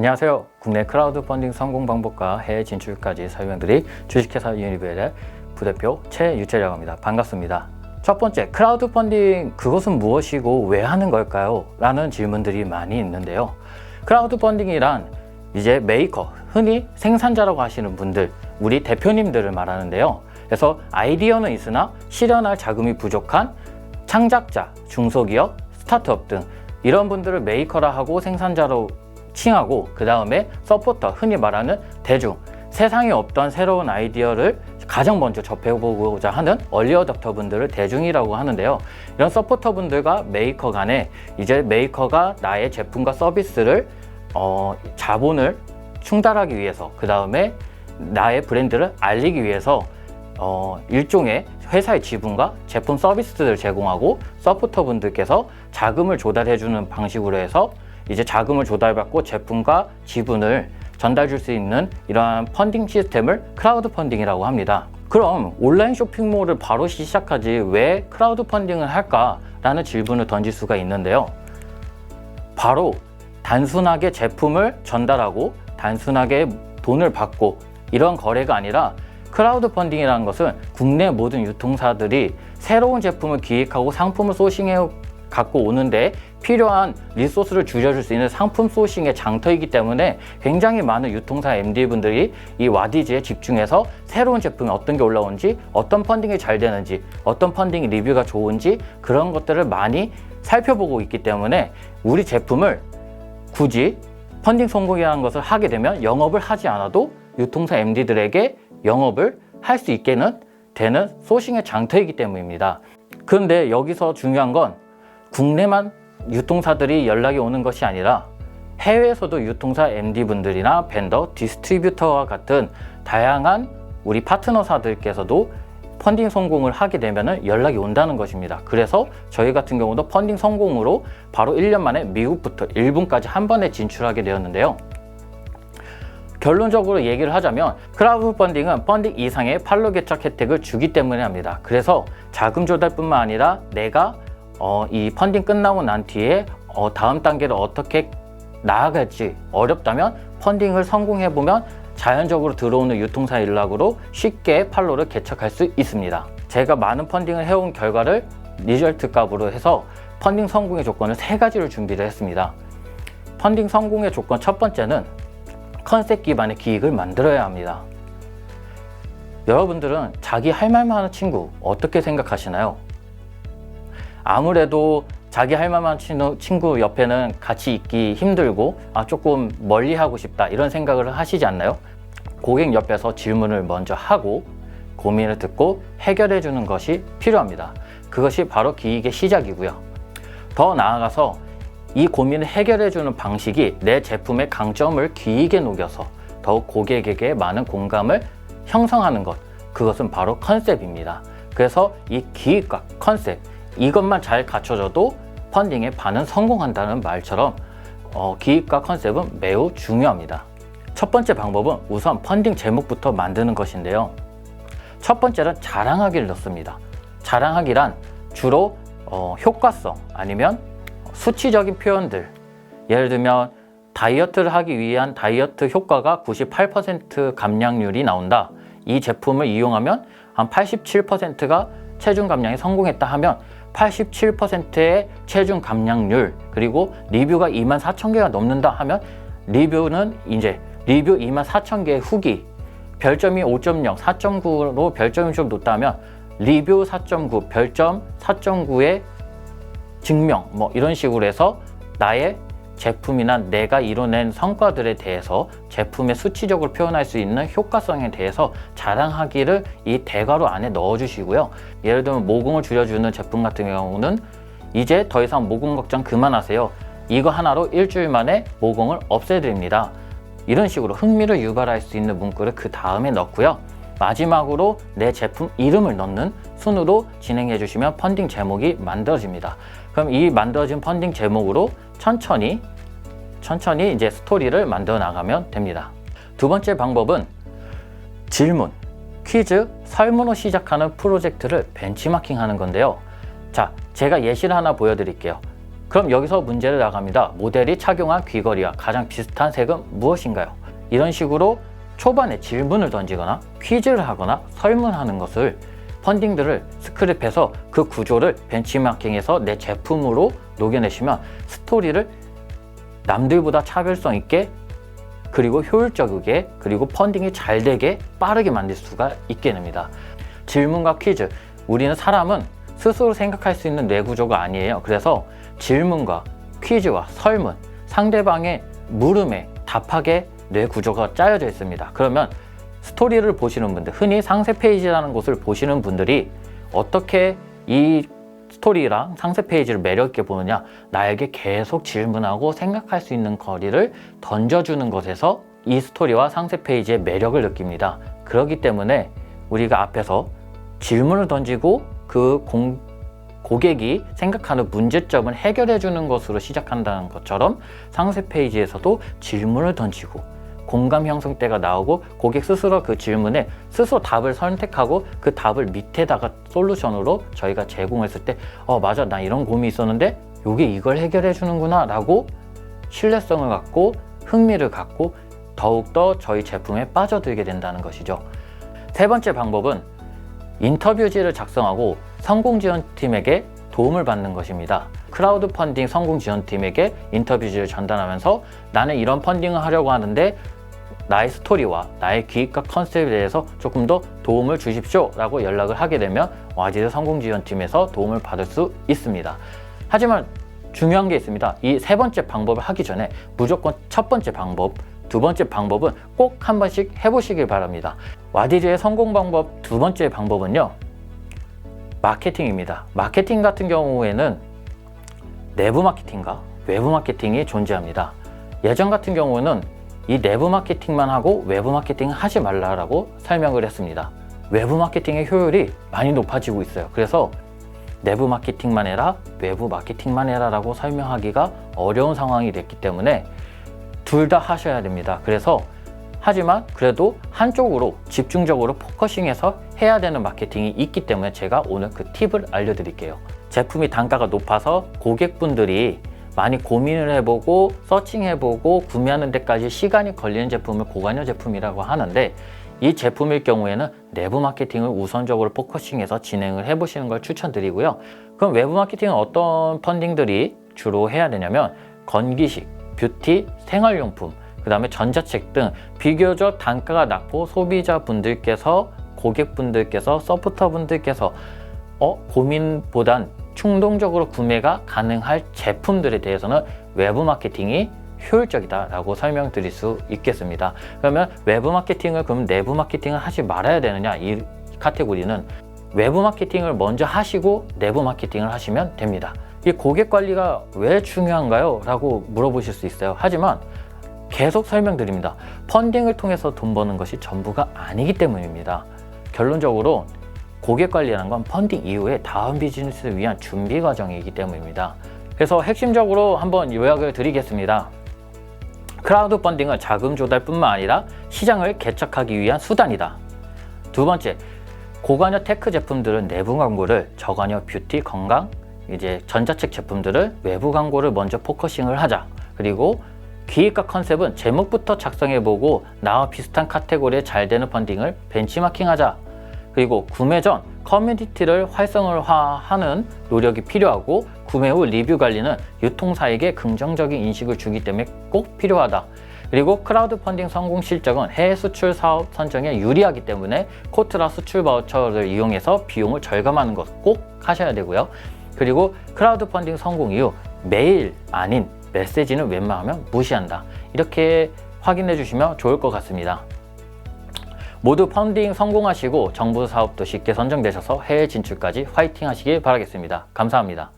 안녕하세요. 국내 크라우드 펀딩 성공 방법과 해외 진출까지 설명드릴 주식회사 유니벨의 부대표 최유채라고 합니다. 반갑습니다. 첫 번째, 크라우드 펀딩 그것은 무엇이고 왜 하는 걸까요? 라는 질문들이 많이 있는데요. 크라우드 펀딩이란 이제 메이커, 흔히 생산자라고 하시는 분들, 우리 대표님들을 말하는데요. 그래서 아이디어는 있으나 실현할 자금이 부족한 창작자, 중소기업, 스타트업 등 이런 분들을 메이커라 하고 생산자로 칭하고 그 다음에 서포터, 흔히 말하는 대중, 세상에 없던 새로운 아이디어를 가장 먼저 접해보고자 하는 얼리 어답터 분들을 대중이라고 하는데요. 이런 서포터 분들과 메이커 간에 이제 메이커가 나의 제품과 서비스를 어, 자본을 충달하기 위해서 그 다음에 나의 브랜드를 알리기 위해서 어, 일종의 회사의 지분과 제품 서비스를 제공하고 서포터 분들께서 자금을 조달해주는 방식으로 해서 이제 자금을 조달받고 제품과 지분을 전달 줄 수 있는 이러한 펀딩 시스템을 크라우드 펀딩이라고 합니다. 그럼 온라인 쇼핑몰을 바로 시작하지 왜 크라우드 펀딩을 할까라는 질문을 던질 수가 있는데요. 바로 단순하게 제품을 전달하고 단순하게 돈을 받고 이런 거래가 아니라 크라우드 펀딩이라는 것은 국내 모든 유통사들이 새로운 제품을 기획하고 상품을 소싱해 갖고 오는데 필요한 리소스를 줄여줄 수 있는 상품 소싱의 장터이기 때문에 굉장히 많은 유통사 MD분들이 이 와디즈에 집중해서 새로운 제품이 어떤 게 올라오는지 어떤 펀딩이 잘 되는지 어떤 펀딩 리뷰가 좋은지 그런 것들을 많이 살펴보고 있기 때문에 우리 제품을 굳이 펀딩 성공이라는 것을 하게 되면 영업을 하지 않아도 유통사 MD들에게 영업을 할 수 있게는 되는 소싱의 장터이기 때문입니다. 그런데 여기서 중요한 건 국내만 유통사들이 연락이 오는 것이 아니라 해외에서도 유통사 MD분들이나 벤더, 디스트리뷰터와 같은 다양한 우리 파트너사들께서도 펀딩 성공을 하게 되면 연락이 온다는 것입니다. 그래서 저희 같은 경우도 펀딩 성공으로 바로 1년 만에 미국부터 일본까지 한 번에 진출하게 되었는데요. 결론적으로 얘기를 하자면 크라우드 펀딩은 펀딩 이상의 팔로 개척 혜택을 주기 때문에 합니다. 그래서 자금 조달뿐만 아니라 내가 어, 이 펀딩 끝나고 난 뒤에 어, 다음 단계를 어떻게 나아갈지 어렵다면 펀딩을 성공해 보면 자연적으로 들어오는 유통사 일락으로 쉽게 팔로를 개척할 수 있습니다. 제가 많은 펀딩을 해온 결과를 리절트 값으로 해서 펀딩 성공의 조건을 세 가지를 준비를 했습니다. 펀딩 성공의 조건 첫 번째는 컨셉 기반의 기획을 만들어야 합니다. 여러분들은 자기 할 말만 하는 친구 어떻게 생각하시나요? 아무래도 자기 할 하는 친구 옆에는 같이 있기 힘들고 아 조금 멀리 하고 싶다 이런 생각을 하시지 않나요? 고객 옆에서 질문을 먼저 하고 고민을 듣고 해결해 주는 것이 필요합니다. 그것이 바로 기획의 시작이고요. 더 나아가서 이 고민을 해결해 주는 방식이 내 제품의 강점을 기획에 녹여서 더욱 고객에게 많은 공감을 형성하는 것 그것은 바로 컨셉입니다. 그래서 이 기획과 컨셉 이것만 잘 갖춰져도 펀딩에 반은 성공한다는 말처럼 어, 기획과 컨셉은 매우 중요합니다. 첫 번째 방법은 우선 펀딩 제목부터 만드는 것인데요. 첫 번째는 자랑하기를 넣습니다. 자랑하기란 주로 어, 효과성 아니면 수치적인 표현들 예를 들면 다이어트를 하기 위한 다이어트 효과가 98% 감량률이 나온다. 이 제품을 이용하면 한 87%가 체중 감량에 성공했다 하면 87%의 체중 감량률 그리고 리뷰가 2만 4천 개가 넘는다 하면 리뷰는 이제 리뷰 2만 4천 개의 후기 별점이 5.0, 4.9로 별점이 좀 높다면 리뷰 4.9, 별점 4.9의 증명 뭐 이런 식으로 해서 나의 제품이나 내가 이뤄낸 성과들에 대해서 제품의 수치적으로 표현할 수 있는 효과성에 대해서 자랑하기를 이 대괄호 안에 넣어주시고요. 예를 들면 모공을 줄여주는 제품 같은 경우는 이제 더 이상 모공 걱정 그만하세요. 이거 하나로 일주일 만에 모공을 없애드립니다. 이런 식으로 흥미를 유발할 수 있는 문구를 그 다음에 넣고요. 마지막으로 내 제품 이름을 넣는 순으로 진행해 주시면 펀딩 제목이 만들어집니다. 그럼 이 만들어진 펀딩 제목으로 천천히 천천히 이제 스토리를 만들어 나가면 됩니다. 두 번째 방법은 질문, 퀴즈, 설문으로 시작하는 프로젝트를 벤치마킹 하는 건데요. 자, 제가 예시를 하나 보여드릴게요. 그럼 여기서 문제를 나갑니다. 모델이 착용한 귀걸이와 가장 비슷한 색은 무엇인가요? 이런 식으로 초반에 질문을 던지거나 퀴즈를 하거나 설문하는 것을 펀딩들을 스크립해서 그 구조를 벤치마킹해서 내 제품으로 녹여내시면 스토리를 남들보다 차별성 있게 그리고 효율적이게 그리고 펀딩이 잘 되게 빠르게 만들 수가 있게 됩니다. 질문과 퀴즈. 우리는 사람은 스스로 생각할 수 있는 뇌 구조가 아니에요. 그래서 질문과 퀴즈와 설문, 상대방의 물음에 답하게 뇌 구조가 짜여져 있습니다. 그러면 스토리를 보시는 분들, 흔히 상세 페이지라는 곳을 보시는 분들이 어떻게 이 스토리랑 상세 페이지를 매력 있게 보느냐, 나에게 계속 질문하고 생각할 수 있는 거리를 던져주는 것에서 이 스토리와 상세 페이지의 매력을 느낍니다. 그렇기 때문에 우리가 앞에서 질문을 던지고 그 공, 고객이 생각하는 문제점을 해결해 주는 것으로 시작한다는 것처럼 상세 페이지에서도 질문을 던지고 공감 형성대가 나오고 고객 스스로 그 질문에 스스로 답을 선택하고 그 답을 밑에다가 솔루션으로 저희가 제공했을 때 어 맞아 나 이런 고민이 있었는데 요게 이걸 해결해 주는구나 라고 신뢰성을 갖고 흥미를 갖고 더욱더 저희 제품에 빠져들게 된다는 것이죠 세 번째 방법은 인터뷰지를 작성하고 성공 지원팀에게 도움을 받는 것입니다. 크라우드 펀딩 성공 지원팀에게 인터뷰지를 전달하면서 나는 이런 펀딩을 하려고 하는데 나의 스토리와 나의 기획과 컨셉에 대해서 조금 더 도움을 주십시오 라고 연락을 하게 되면 와지드 성공지원팀에서 도움을 받을 수 있습니다. 하지만 중요한 게 있습니다. 이 세 번째 방법을 하기 전에 무조건 첫 번째 방법, 두 번째 방법은 꼭 한 번씩 해보시길 바랍니다. 와디즈의 성공 방법 두 번째 방법은요. 마케팅입니다. 마케팅 같은 경우에는 내부 마케팅과 외부 마케팅이 존재합니다. 예전 같은 경우는 이 내부 마케팅만 하고 외부 마케팅을 하지 말라라고 설명을 했습니다. 외부 마케팅의 효율이 많이 높아지고 있어요. 그래서 내부 마케팅만 해라, 외부 마케팅만 해라라고 설명하기가 어려운 상황이 됐기 때문에 둘 다 하셔야 됩니다. 그래서 하지만 그래도 한쪽으로 집중적으로 포커싱해서 해야 되는 마케팅이 있기 때문에 제가 오늘 그 팁을 알려드릴게요. 제품이 단가가 높아서 고객분들이 많이 고민을 해보고 서칭해보고 구매하는 데까지 시간이 걸리는 제품을 고관여 제품이라고 하는데 이 제품일 경우에는 내부 마케팅을 우선적으로 포커싱해서 진행을 해보시는 걸 추천드리고요. 그럼 외부 마케팅은 어떤 펀딩들이 주로 해야 되냐면 건기식, 뷰티, 생활용품, 그 다음에 전자책 등 비교적 단가가 낮고 소비자분들께서 고객분들께서 서포터분들께서 어 고민보단 충동적으로 구매가 가능할 제품들에 대해서는 외부 마케팅이 효율적이다라고 설명드릴 수 있겠습니다. 그러면 외부 마케팅을 그럼 내부 마케팅을 하지 말아야 되느냐 이 카테고리는 외부 마케팅을 먼저 하시고 내부 마케팅을 하시면 됩니다. 이 고객 관리가 왜 중요한가요? 라고 물어보실 수 있어요. 하지만 계속 설명드립니다. 펀딩을 통해서 돈 버는 것이 전부가 아니기 때문입니다. 결론적으로 고객 관리라는 건 펀딩 이후에 다음 비즈니스를 위한 준비 과정이기 때문입니다. 그래서 핵심적으로 한번 요약을 드리겠습니다. 크라우드 펀딩은 자금 조달뿐만 아니라 시장을 개척하기 위한 수단이다. 두 번째, 고관여 테크 제품들은 내부 광고를 저관여 뷰티, 건강, 이제 전자책 제품들을 외부 광고를 먼저 포커싱을 하자. 그리고 기획과 컨셉은 제목부터 작성해보고 나와 비슷한 카테고리에 잘 되는 펀딩을 벤치마킹하자. 그리고 구매 전 커뮤니티를 활성화하는 노력이 필요하고 구매 후 리뷰 관리는 유통사에게 긍정적인 인식을 주기 때문에 꼭 필요하다. 그리고 크라우드 펀딩 성공 실적은 해외 수출 사업 선정에 유리하기 때문에 코트라 수출 바우처를 이용해서 비용을 절감하는 것 꼭 하셔야 되고요. 그리고 크라우드 펀딩 성공 이후 메일 아닌 메시지는 웬만하면 무시한다. 이렇게 확인해 주시면 좋을 것 같습니다. 모두 펀딩 성공하시고 정부 사업도 쉽게 선정되셔서 해외 진출까지 화이팅 하시길 바라겠습니다. 감사합니다.